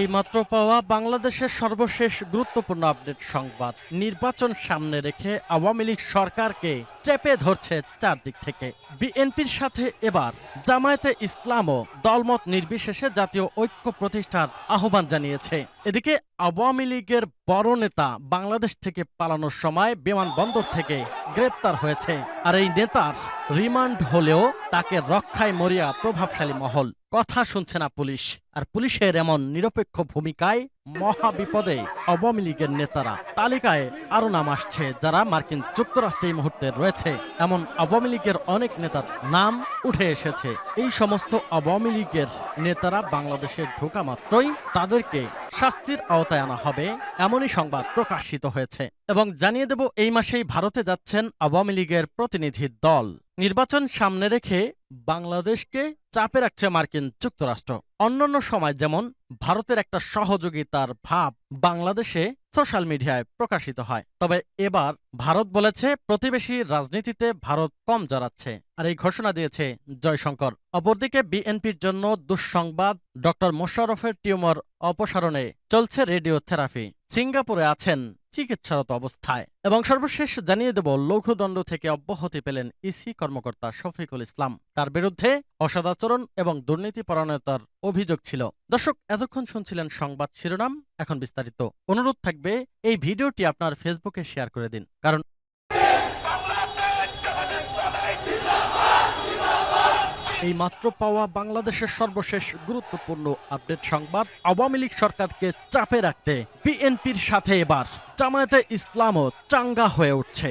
এই মাত্র পাওয়া বাংলাদেশের সর্বশেষ গুরুত্বপূর্ণ আপডেট সংবাদ। নির্বাচন সামনে রেখে আওয়ামী লীগ সরকারকে চেপে ধরছে চারদিক থেকে। বিএনপির সাথে এবার জামায়াতে ও দলমত নির্বিশেষে জাতীয় ঐক্য প্রতিষ্ঠার আহ্বান জানিয়েছে। এদিকে আওয়ামী লীগের বড় নেতা বাংলাদেশ থেকে পালানোর সময় বিমানবন্দর থেকে গ্রেপ্তার হয়েছে। আর এই নেতার রিমান্ড হলেও তাকে রক্ষায় মরিয়া প্রভাবশালী মহল। কথা শুনছে না পুলিশ। আর পুলিশের এমন নিরপেক্ষ ভূমিকায় মহা বিপদে আওয়ামী লীগের নেতারা তালিকায় আরও নাম আসছে যারা মার্কিন যুক্তরাষ্ট্রে এই মুহূর্তে রয়েছে। এমন আওয়ামী লীগের অনেক নেতার নাম উঠে এসেছে। এই সমস্ত আওয়ামী লীগের নেতারা বাংলাদেশে ঢোকা মাত্রই তাদেরকে শাস্তির আওতায় আনা হবে, এমনই সংবাদ প্রকাশিত হয়েছে। এবং জানিয়ে দেব, এই মাসেই ভারতে যাচ্ছেন আওয়ামী লীগের প্রতিনিধি দল। নির্বাচন সামনে রেখে বাংলাদেশকে চাপে রাখছে মার্কিন যুক্তরাষ্ট্র। অন্যান্য সময় যেমন ভারতের একটা সহযোগিতার ভাব বাংলাদেশে সোশ্যাল মিডিয়ায় প্রকাশিত হয়। তবে এবার ভারত বলেছে, প্রতিবেশী রাজনীতিতে ভারত কম জড়াচ্ছে। আর এই ঘোষণা দিয়েছে জয়শঙ্কর। অপরদিকে বিএনপির জন্য দুঃসংবাদ, ডক্টর মোশাররফের টিউমার অপসারণে চলছে রেডিও থেরাপি সিঙ্গাপুরে আছেন চিকিৎসারত অবস্থায়। এবং সর্বশেষ জানিয়ে দেব, লঘুদণ্ড থেকে অব্যাহতি পেলেন ইসি কর্মকর্তা শফিকুল ইসলাম। তার বিরুদ্ধে অসদাচরণ এবং দুর্নীতি দুর্নীতিপরায়ণতার অভিযোগ ছিল। দর্শক, এতক্ষণ শুনছিলেন সংবাদ শিরোনাম। এখন বিস্তারিত অনুরোধ থাকবে, এই ভিডিওটি আপনার ফেসবুকে শেয়ার করে দিন। কারণ এই মাত্র পাওয়া বাংলাদেশের সর্বশেষ গুরুত্বপূর্ণ আপডেট সংবাদ, আওয়ামী লীগ সরকারকে চাপে রাখতে বিএনপির সাথে এবার। জামায়াতে ইসলামও চাঙ্গা হয়ে উঠছে।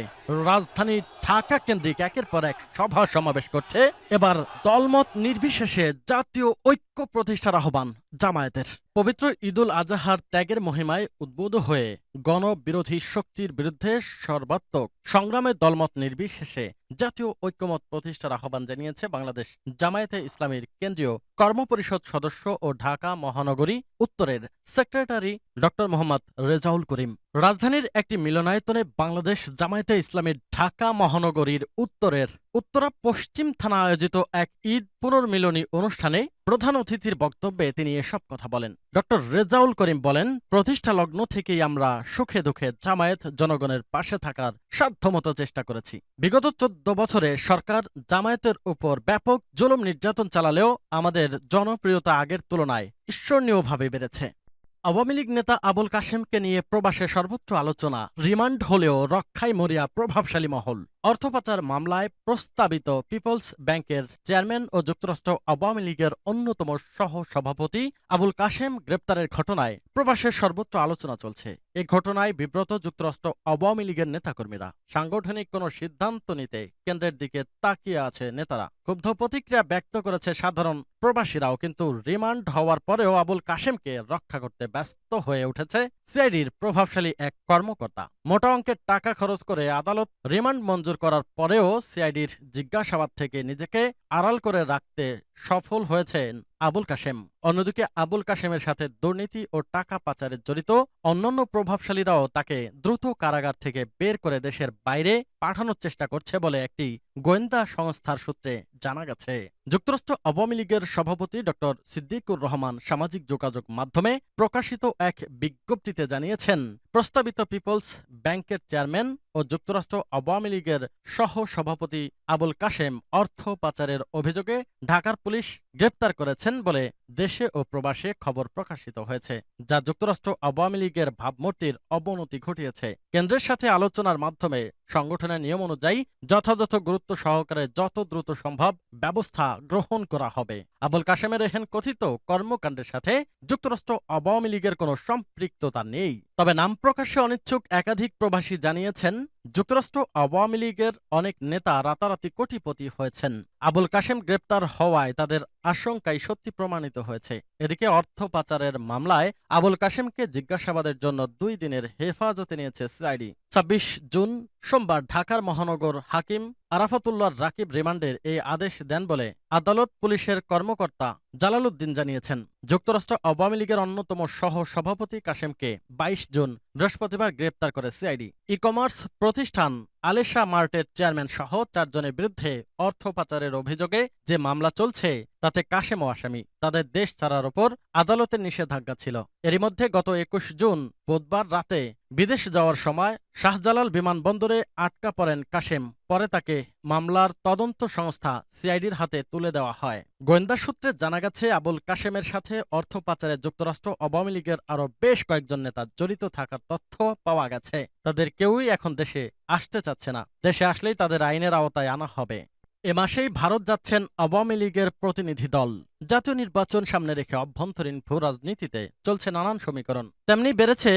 রাজধানী ঢাকা কেন্দ্রিক একের পর এক সভা সমাবেশ করছে। এবার দলমত নির্বিশেষে জাতীয় ঐক্য প্রতিষ্ঠার আহ্বান জামায়াতের। পবিত্র ঈদুল আজহার ত্যাগের মহিমায় উদ্বুদ্ধ হয়ে গণবিরোধী শক্তির বিরুদ্ধে সর্বাত্মক সংগ্রামে দলমত নির্বিশেষে জাতীয় ঐক্যমত প্রতিষ্ঠার আহ্বান জানিয়েছে বাংলাদেশ জামায়াতে ইসলামীর কেন্দ্রীয় কর্মপরিষদ সদস্য ও ঢাকা মহানগরী উত্তরের সেক্রেটারি ডক্টর মোহাম্মদ রেজাউল করিম। রাজধানীর একটি মিলনায়তনে বাংলাদেশ জামায়াতে ইসলামের ঢাকা মহানগরীর উত্তরের উত্তরা পশ্চিম থানা আয়োজিত এক ঈদ পুনর্মিলনী অনুষ্ঠানে প্রধান অতিথির বক্তব্যে তিনি এসব কথা বলেন। ডক্টর রেজাউল করিম বলেন প্রতিষ্ঠা লগ্ন থেকেই আমরা সুখে দুঃখে জামায়াত জনগণের পাশে থাকার সাধ্যমতো চেষ্টা করেছি। বিগত চোদ্দ বছরে সরকার জামায়াতের উপর ব্যাপক জুলুম নির্যাতন চালালেও আমাদের জনপ্রিয়তা আগের তুলনায় ঈশ্বরনীয়ভাবে বেড়েছে। আওয়ামী লীগ নেতা আবুল কাশেমকে নিয়ে প্রবাসে সর্বোচ্চ আলোচনা, রিমান্ড হলেও রক্ষায় মরিয়া প্রভাবশালী মহল। অর্থপাচার মামলায় প্রস্তাবিত পিপলস ব্যাংকের চেয়ারম্যান ও যুক্তরাষ্ট্র আওয়ামী লীগের অন্যতম সহ সভাপতি আবুল কাশেম গ্রেপ্তারের ঘটনায় প্রবাসের সর্বোচ্চ আলোচনা চলছে। এ ঘটনায় বিব্রত যুক্তরাষ্ট্র আওয়ামী লীগের নেতাকর্মীরা সাংগঠনিক কোনো সিদ্ধান্ত নিতে কেন্দ্রের দিকে তাকিয়ে আছে নেতারা। ক্ষুব্ধ প্রতিক্রিয়া ব্যক্ত করেছে সাধারণ প্রবাসীরাও, কিন্তু রিমান্ড হওয়ার পরেও আবুল কাশেমকে রক্ষা করতে ব্যস্ত হয়ে উঠেছে সিআইডির প্রভাবশালী এক কর্মকর্তা। মোটা অঙ্কের টাকা খরচ করে আদালত রিমান্ড মঞ্জুর করার পরেও সিআইডির জিজ্ঞাসাবাদ থেকে নিজেকে আড়াল করে রাখতে সফল হয়েছেন আবুল কাশেম। অন্যদিকে আবুল কাশেমের সাথে দুর্নীতি ও টাকা পাচারে জড়িত অন্যান্য প্রভাবশালীরাও তাকে দ্রুত কারাগার থেকে বের করে দেশের বাইরে পাঠানোর চেষ্টা করছে বলে একটি গোয়েন্দা সংস্থার সূত্রে জানা গেছে, যুক্তরাষ্ট্র আওয়ামী লীগের সভাপতি ড. সিদ্দিকুর রহমান সামাজিক যোগাযোগ মাধ্যমে প্রকাশিত এক বিজ্ঞপ্তিতে জানিয়েছেন, প্রস্তাবিত পিপলস ব্যাংকের চেয়ারম্যান ও যুক্তরাষ্ট্র আওয়ামী লীগের সহ সভাপতি আবুল কাশেম অর্থ পাচারের অভিযোগে ঢাকার পুলিশ গ্রেপ্তার করেছেন বলে দেশে ও প্রবাসে খবর প্রকাশিত হয়েছে, যা যুক্তরাষ্ট্র আওয়ামী লীগের ভাবমূর্তির অবনতি ঘটিয়েছে। কেন্দ্রের সাথে আলোচনার মাধ্যমে সংগঠনের নিয়ম অনুযায়ী যথাযথ গুরুত্ব সহকারে যত দ্রুত সম্ভব ব্যবস্থা গ্রহণ করা হবে। আবুল কাশেমের এহেন কথিত কর্মকাণ্ডের সাথে যুক্তরাষ্ট্র আওয়ামী লীগের কোনো সম্পৃক্ততা নেই। তবে নাম প্রকাশে অনিচ্ছুক একাধিক প্রবাসী জানিয়েছেন যুক্তরাষ্ট্র আওয়ামী লীগের অনেক নেতা রাতারাতি কোটিপতি হয়েছেন। আবুল কাশেম গ্রেপ্তার হওয়ায় তাদের আশঙ্কাই সত্যি প্রমাণিত হয়েছে। এদিকে অর্থ পাচারের মামলায় আবুল কাশেমকে জিজ্ঞাসাবাদের জন্য দুই দিনের হেফাজতে নিয়েছে সিআইডি। ছাব্বিশ জুন সোমবার ঢাকার মহানগর হাকিম আরাফাতুল্লাহ রাকিব রিমান্ডের এই আদেশ দেন বলে আদালত পুলিশের কর্মকর্তা জালালউদ্দিন জানিয়েছেন। যুক্তরাষ্ট্র আওয়ামী লীগের অন্যতম সহ সভাপতি কাশেমকে বাইশ জুন বৃহস্পতিবার গ্রেপ্তার করে সিআইডি। ই কমার্স প্রতিষ্ঠান আলেশা মার্টের চেয়ারম্যান সহ চারজনের বিরুদ্ধে অর্থ পাচারের অভিযোগে যে মামলা চলছে, তাতে কাশেমও আসামি। তাদের দেশ ছাড়ার ওপর আদালতের নিষেধাজ্ঞা ছিল। এরই মধ্যে গত একুশ জুন বুধবার রাতে বিদেশ যাওয়ার সময় শাহজালাল বিমানবন্দরে আটকা পড়েন কাশেম। পরে তাকে মামলার তদন্ত সংস্থা সিআইডির হাতে তুলে দেওয়া হয়। গোয়েন্দা সূত্রে জানা গেছে, আবুল কাশেমের সাথে অর্থ পাচারে যুক্তরাষ্ট্র, আওয়ামী লীগের আরও বেশ কয়েকজন নেতা জড়িত থাকার তথ্য পাওয়া গেছে। তাদের কেউই এখন দেশে আসতে চাচ্ছে না। দেশে আসলেই তাদের আইনের আওতায় আনা হবে। এ মাসেই ভারত যাচ্ছেন আওয়ামী লীগের প্রতিনিধি দল। জাতীয় নির্বাচন সামনে রেখে অভ্যন্তরীণ ভূ রাজনীতিতে চলছে নানান সমীকরণ। তেমনি বেড়েছে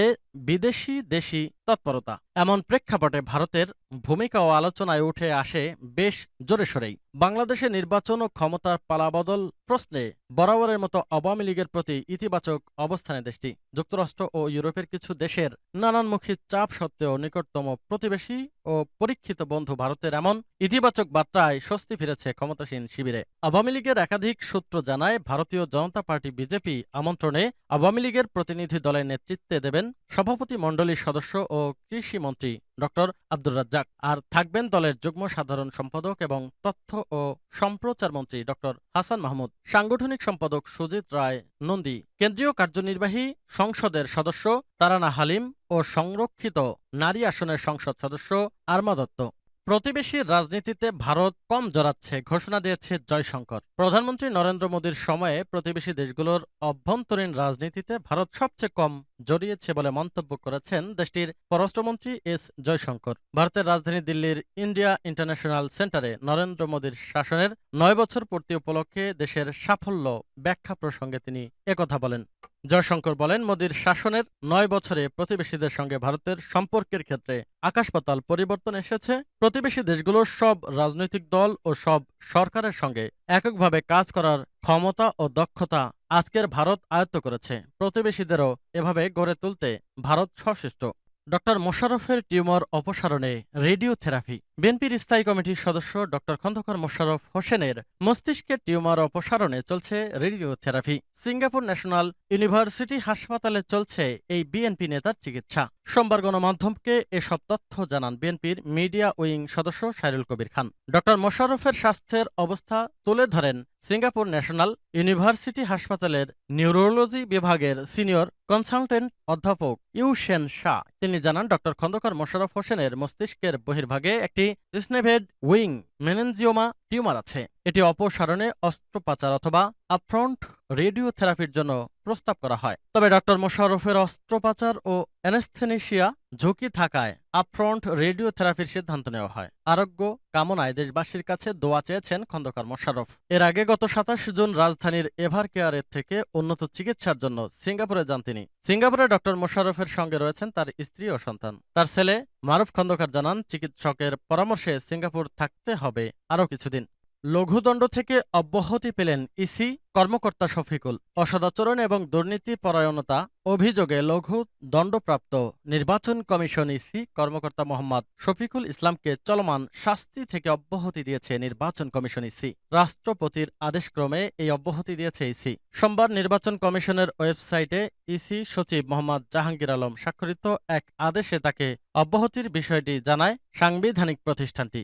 বিদেশি দেশি তৎপরতা। এমন প্রেক্ষাপটে ভারতের ভূমিকা ও আলোচনায় উঠে আসে বেশ জোরে সোরেই। বাংলাদেশে নির্বাচন ও ক্ষমতার পালাবদল প্রশ্নে বরাবরের মতো আওয়ামী লীগের প্রতি ইতিবাচক অবস্থানে দেশটি যুক্তরাষ্ট্র ও ইউরোপের কিছু দেশের নানানমুখী চাপ সত্ত্বেও নিকটতম প্রতিবেশী ও পরীক্ষিত বন্ধু ভারতের এমন ইতিবাচক বার্তায় স্বস্তি ফিরেছে ক্ষমতাসীন শিবিরে। আওয়ামী লীগের একাধিক সূত্র জানায়, ভারতীয় জনতা পার্টি বিজেপি আমন্ত্রণে আওয়ামী লীগের প্রতিনিধি দলের নেতৃত্বে দেবেন সভাপতি মণ্ডলীর সদস্য ও কৃষিমন্ত্রী ডক্টর আব্দুর রাজ্জাক। আর থাকবেন দলের যুগ্ম সাধারণ সম্পাদক এবং তথ্য ও সম্প্রচার মন্ত্রী ডক্টর হাসান মাহমুদ। সাংগঠনিক সম্পাদক সুজিত রায় নন্দী। কেন্দ্রীয় কার্যনির্বাহী সংসদের সদস্য তারানা হালিম ও সংরক্ষিত নারী আসনের সংসদ সদস্য আরমা দত্ত। প্রতিবেশী রাজনীতিতে ভারত কম জড়াচ্ছে, ঘোষণা দিয়েছে জয়শঙ্কর। প্রধানমন্ত্রী নরেন্দ্র মোদীর সময়ে প্রতিবেশী দেশগুলোর অভ্যন্তরীণ রাজনীতিতে ভারত সবচেয়ে কম জড়িয়েছে বলে মন্তব্য করেছেন দেশটির পররাষ্ট্রমন্ত্রী এস জয়শঙ্কর। ভারতের রাজধানী দিল্লির ইন্ডিয়া ইন্টারন্যাশনাল সেন্টারে নরেন্দ্র মোদীর শাসনের নয় বছর পূর্তি উপলক্ষে দেশের সাফল্য ব্যাখ্যা প্রসঙ্গে তিনি একথা বলেন। জয়শঙ্কর বলেন, মোদীর শাসনের নয় বছরে প্রতিবেশীদের সঙ্গে ভারতের সম্পর্কের ক্ষেত্রে আকাশপাতাল পরিবর্তন এসেছে। প্রতিবেশী দেশগুলোর সব রাজনৈতিক দল ও সব সরকারের সঙ্গে এককভাবে কাজ করার ক্ষমতা ও দক্ষতা আজকের ভারত আয়ত্ত করেছে। প্রতিবেশীদেরও এভাবে গড়ে তুলতে ভারত সশিষ্ট। ডক্টর মোশাররফের টিউমার অপসারণে রেডিওথেরাপি। বিএনপির স্থায়ী কমিটির সদস্য ডক্টর খন্দকার মোশাররফ হোসেনের মস্তিষ্কের টিউমার অপসারণে চলছে রেডিওথেরাপি। সিঙ্গাপুর ন্যাশনাল ইউনিভার্সিটি হাসপাতালে চলছে এই বিএনপি নেতার চিকিৎসা। সোমবার গণমাধ্যমকে এসব তথ্য জানান বিএনপির মিডিয়া উইং সদস্য সাইরুল কবির খান। ডক্টর মোশাররফের স্বাস্থ্যের অবস্থা তুলে ধরেন সিঙ্গাপুর ন্যাশনাল ইউনিভার্সিটি হাসপাতালের নিউরোলজি বিভাগের সিনিয়র কনসালটেন্ট অধ্যাপক ইউ ইউশেন শাহ। তিনি জানান, ডক্টর খন্দকার মোশাররফ হোসেনের মস্তিষ্কের বহির্ভাগে একটি স্নেভেড উইং মেনেনজিওমা টিউমার আছে। এটি অপসারণে অস্ত্রোপচার অথবা আপফ্রন্ট রেডিওথেরাপির জন্য প্রস্তাব করা হয়। তবে ডক্টর মোশাররফের অস্ত্রোপচার ও অ্যানেস্থেনেশিয়া ঝুঁকি থাকায় আপফ্রন্ট রেডিওথেরাপির সিদ্ধান্ত নেওয়া হয়। আরোগ্য কামনায় দেশবাসীর কাছে দোয়া চেয়েছেন খন্দকার মোশাররফ। এর আগে গত সাতাশ জুন রাজধানীর এভার কেয়ারের থেকে উন্নত চিকিৎসার জন্য সিঙ্গাপুরে যান তিনি। সিঙ্গাপুরে ডক্টর মোশাররফের সঙ্গে রয়েছেন তার স্ত্রী ও সন্তান। তার ছেলে মারুফ খন্দকার জানান, চিকিৎসকের পরামর্শে সিঙ্গাপুর থাকতে হবে। আরও কিছুদিন। লঘুদণ্ড থেকে অব্যাহতি পেলেন ইসি কর্মকর্তা শফিকুল। অসদাচরণ এবং দুর্নীতি পরায়ণতা অভিযোগে লঘু দণ্ডপ্রাপ্ত নির্বাচন কমিশন ইসি কর্মকর্তা মোহাম্মদ শফিকুল ইসলামকে চলমান শাস্তি থেকে অব্যাহতি দিয়েছে নির্বাচন কমিশন ইসি। রাষ্ট্রপতির আদেশক্রমে এই অব্যাহতি দিয়েছে ইসি। সোমবার নির্বাচন কমিশনের ওয়েবসাইটে ইসি সচিব মোহাম্মদ জাহাঙ্গীর আলম স্বাক্ষরিত এক আদেশে তাকে অব্যাহতির বিষয়টি জানায় সাংবিধানিক প্রতিষ্ঠানটি।